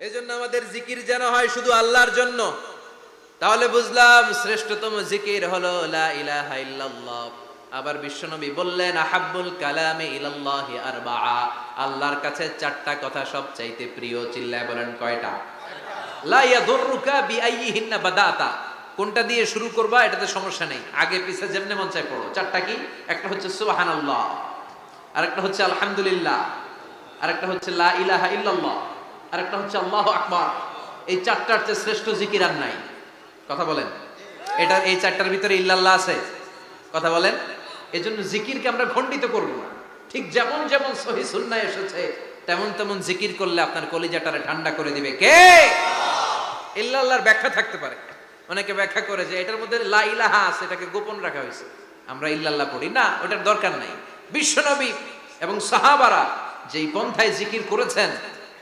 এজন্য আমাদের জিকির যেন হয় শুধু আল্লাহর জন্য। তাহলে বুঝলাম শ্রেষ্ঠতম জিকির হলো লা ইলাহা ইল্লাল্লাহ। আবার বিশ্বনবী বললেন, আহাব্বুল কালামে ইলাল্লাহি আরবাআ। আল্লাহর কাছে চারটা কথা সবচাইতে প্রিয়, চিল্লায় বলেন কয়টা? লা ইয়াদুররুকা বিআইয়িহিন্না বাদাতা। কোনটা দিয়ে শুরু করবা, এটাতে সমস্যা নেই। আগে পিছে যেমনে মন চাই পড়ো। চারটা কি? একটা হচ্ছে সুবহানাল্লাহ, আরেকটা হচ্ছে আলহামদুলিল্লাহ, আরেকটা হচ্ছে লা ইলাহা ইল্লাল্লাহ। আরেকটা হচ্ছে আল্লাহু আকবার। এই চারটার চেয়ে শ্রেষ্ঠ জিকির আর নাই। কথা বলেন। এটা এই চারটার ভিতরে ইল্লাল্লাহ আছে। কথা বলেন। এই জন্য জিকিরকে আমরা খণ্ডিত করব না। ঠিক যেমন যেমন সহি সুন্নাহ এসেছে, তেমন তেমন জিকির করলে আপনার কলিজাটারে ঠান্ডা করে দিবে। কে? ইল্লাল্লাহর ব্যাখ্যা থাকতে পারে। অনেকে ব্যাখ্যা করে যে এটার মধ্যে লা ইলাহা আছে, এটাকে গোপন রাখা হয়েছে। আমরা ইল্লাল্লাহ পড়ি। না, ওটার দরকার নাই। বিশ্বনবী এবং সাহাবারা যেই পন্থায় জিকির করেছেন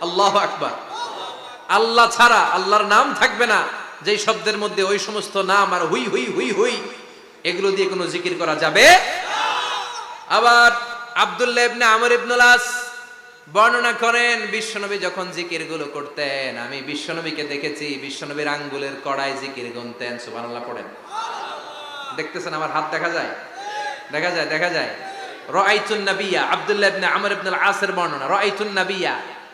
আল্লাহু আকবার। আল্লাহ ছাড়া আল্লাহর নাম থাকবে না। যেই শব্দের মধ্যে ওই সমস্ত নাম আর হুই হুই হুই হুই, এগুলো দিয়ে কোনো জিকির করা যাবে? আবার আব্দুল্লাহ ইবনে আমর ইবনুল আস বর্ণনা করেন, বিশ্বনবী যখন জিকিরগুলো করতেন, আমি বিশ্বনবীকে দেখেছি, বিশ্বনবীর আঙ্গুলের কড়াই জিকির গুনতেন, সুবহানাল্লাহ পড়েন। দেখতেছেন আমার হাত দেখা যায়? দেখা যায় দেখা যায়। রাআইতুন নাবিয়্যা আব্দুল্লাহ ইবনে আমর ইবনুল আসের বর্ণনা, রাআইতুন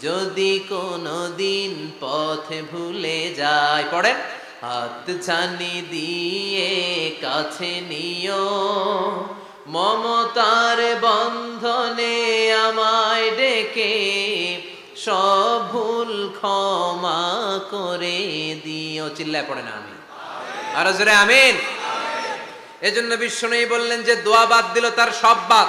যদি কোনো দিন পথে ভুলে যাই পড়েন হাত ছানি দিয়ে কাছে নিও। মমতার বন্ধনে আমায় ডেকে সব ভুল ক্ষমা করে দিও। চিল্লায় পড়ে না আমি আরও জোরে আমিন। এজন্য নেই বললেন যে, দোয়া বাদ দিল তার সব বাদ।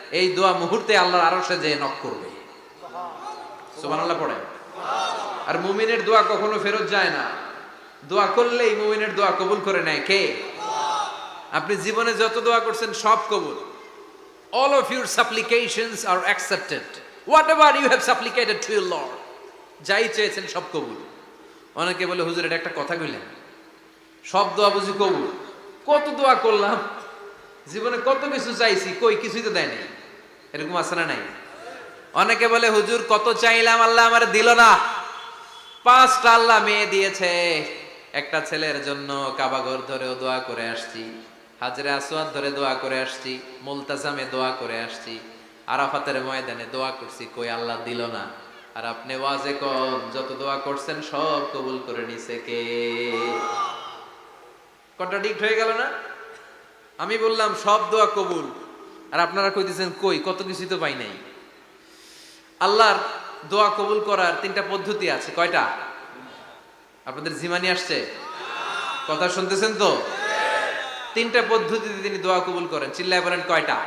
এই দোয়া মুহূর্তে আল্লাহর আরও সে নক করবে। সুবহানাল্লাহ পড়ে। আর মুমিনের দোয়া কখনো ফেরত যায় না। দোয়া করলেই মুমিনের দোয়া কবুল করে নেয় কে? আপনি জীবনে যত দোয়া করছেন সব কবুল। All all of your supplications are accepted. Whatever you have supplicated to your lord, যাই চেয়েছেন সব কবুল। অনেকে বলে, হুজুর, এটা একটা কথা কইলেন। সব দোয়া বুঝি কবুল। কত দোয়া করলাম? জীবনে কত কিছু চাইছি, কই কিছুই তো দেয় নাই এরকম আছে না নাই? অনেকে বলে, হুজুর, কত চাইলাম, আল্লাহ আমার দিল না। পাঁচটা আল্লাহ মেয়ে দিয়েছে। একটা ছেলের জন্য কাবাঘর ধরেও দোয়া করে আসছি, হাজরে আসওয়াদ ধরে দোয়া করে আসছি, মুলতাজামে দোয়া করে আসছি, আরাফাতের ময়দানে দোয়া করছি, কই আল্লাহ দিল না? আর আপনি ওয়াজে কন যত দোয়া করছেন সব কবুল করে নিছে কে? কন্ট্রাডিক্ট হয়ে গেল না? আমি বললাম, সব দোয়া কবুল। আর আপনারা কইতেছেন, কই, কত কিছুই তো পাই নাই। আল্লাহর দোয়া কবুল করার তিনটা পদ্ধতি আছে। কয়টা? আপনাদের জিমানি আসছে? কথা শুনতেছেন তো? তিনটা পদ্ধতিতে তিনি দোয়া কবুল করেন। চিল্লায় বলেন, কয়টা?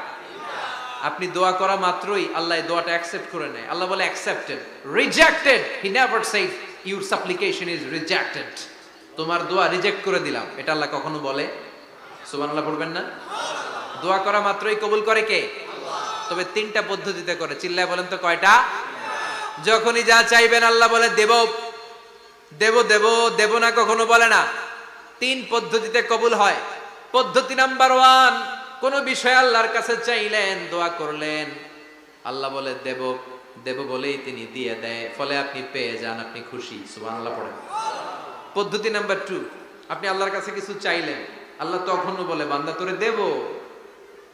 আপনি দোয়া করা মাত্রই আল্লাহ দোয়াটা অ্যাকসেপ্ট করে নেয়। আল্লাহ বলে accepted rejected he never said your supplication is rejected তোমার দোয়া রিজেক্ট করে দিলাম। এটা আল্লাহ কখনো বলে? সুবহানাল্লাহ, পড়বেন না? দোয়া করা মাত্রই কবুল করে কে? তবে তিনটা পদ্ধতিতে করে। চিল্লায় বলেন তো কয়টা? যখনই যা চাইবেন আল্লাহ বলে, দেব দেব দেব দেব না কখনো, বলে না। তিন পদ্ধতিতে কবুল হয়। পদ্ধতি নাম্বার ওয়ান, কোন বিষয় আল্লাহর কাছে চাইলেন, দোয়া করলেন। আল্লাহ বলে, দেব দেব বলেই তিনি দিয়ে দেয়। ফলে আপনি পেয়ে যান, আপনি খুশি। সুবহানাল্লাহ পড়েন পদ্ধতি নাম্বার টু, আপনি আল্লাহর কাছে কিছু চাইলেন। আল্লাহ তখনও বলে, বান্দা, তোরে দেব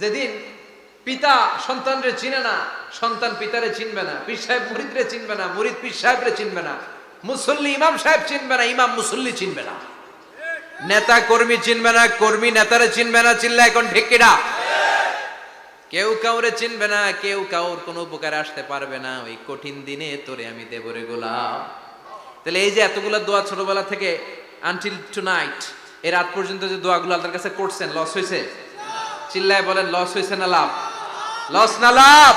যেদিন পিতা সন্তানরে চিনে না, সন্তান পিতারে চিনবে না, পীর সাহেব মুরিদরে চিনবে না, মুরিদ পীর সাহেবরে চিনবে না, মুসল্লি ইমাম সাহেব চিনবে না, ইমাম মুসল্লি চিনবে না। নেতা কর্মী চিনবে না, কর্মী নেতারে চিনবে না চিনলে এখন ঢেকিরা কেউ কাউরে চিনবে না, কেউ কাউর কোনো উপকারে আসতে পারবে না, ওই কঠিন দিনে তোরে আমি দেবরে গোলাম। তাহলে এই যে এতগুলো দোয়া ছোটবেলা থেকে আনটিল টু নাইট এর রাত পর্যন্ত যে দোয়াগুলো আল্লাহর কাছে করছেন লস হয়েছে? চিল্লায় বলেন লস হয়েছে না লাভ? লস না লাভ?